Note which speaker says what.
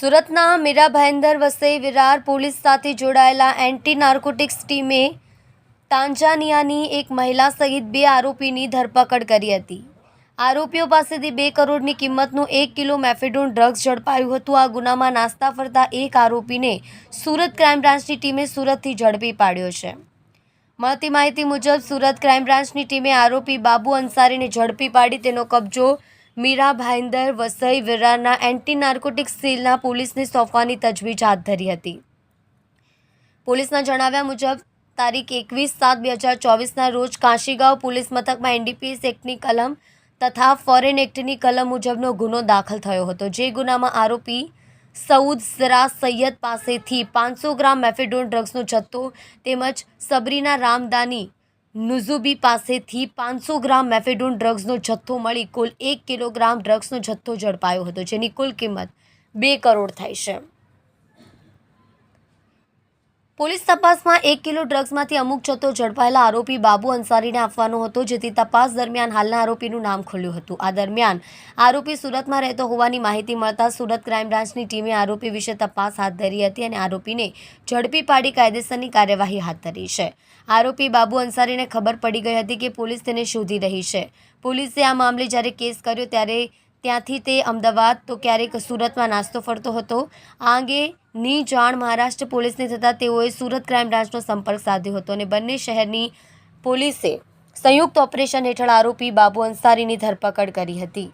Speaker 1: સુરતના મીરા ભાઈન્દર વસઈ વિરાર પોલીસ સાથે જોડાયેલા એન્ટી નાર્કોટિક્સ ટીમે તાંજાનિયાની એક મહિલા સહિત બે આરોપીની ધરપકડ કરી હતી. આરોપીઓ પાસેથી બે કરોડની કિંમતનું એક કિલો મેફેડોન ડ્રગ્સ ઝડપાયું હતું. આ ગુનામાં નાસ્તા ફરતા એક આરોપીને સુરત ક્રાઇમ બ્રાન્ચની ટીમે સુરતથી ઝડપી પાડ્યો છે. મળતી માહિતી મુજબ સુરત ક્રાઇમ બ્રાન્ચની ટીમે આરોપી બાબુ અંસારીને ઝડપી પાડી તેનો કબજો મીરા ભાઈન્દર વસઈ વિરારના એન્ટી નાર્કોટિક્સ સેલના પોલીસને સોંપવાની તજવીજ હાથ ધરી હતી. પોલીસના જણાવ્યા મુજબ, તારીખ એકવીસ સાત બે હજાર ચોવીસના રોજ કાશીગાંવ પોલીસ મથકમાં એનડીપીએસ એક્ટની કલમ તથા ફોરેન એક્ટની કલમ મુજબનો ગુનો દાખલ થયો હતો. જે ગુનામાં આરોપી સઉદ સરા સૈયદ પાસેથી પાંચસો ગ્રામ મેફેડોન ડ્રગ્સનો જથ્થો તેમજ સબરીના રામદાની નુઝુબી પાસેથી પાંચસો ગ્રામ મેફેડોન ડ્રગ્સનો જથ્થો મળી કુલ એક કિલોગ્રામ ડ્રગ્સનો જથ્થો ઝડપાયો હતો, જેની કુલ કિંમત બે કરોડ થાય છે. પોલીસ તપાસમાં એક કિલો ડ્રગ્સમાંથી અમુક જથ્થો ઝડપાયેલા આરોપી બાબુ અંસારીને આપવાનો હતો, જેથી તપાસ દરમિયાન હાલના આરોપીનું નામ ખુલ્યું હતું. આ દરમિયાન આરોપી સુરતમાં રહેતો હોવાની માહિતી મળતા સુરત ક્રાઇમ બ્રાન્ચની ટીમે આરોપી વિશે તપાસ હાથ ધરી હતી અને આરોપીને ઝડપી પાડી કાયદેસરની કાર્યવાહી હાથ ધરી છે. આરોપી બાબુ અંસારીને ખબર પડી ગઈ હતી કે પોલીસ તેને શોધી રહી છે. પોલીસે આ મામલે જ્યારે કેસ કર્યો ત્યારે ત્યાંથી તે અમદાવાદ તો ક્યારેક સુરતમાં નાસ્તો ફરતો હતો. આ અંગેની જાણ મહારાષ્ટ્ર પોલીસને થતાં તેઓએ સુરત ક્રાઇમ બ્રાન્ચનો સંપર્ક સાધ્યો હતો અને બંને શહેરની પોલીસે સંયુક્ત ઓપરેશન હેઠળ આરોપી બાબુ અંસારીની ધરપકડ કરી હતી.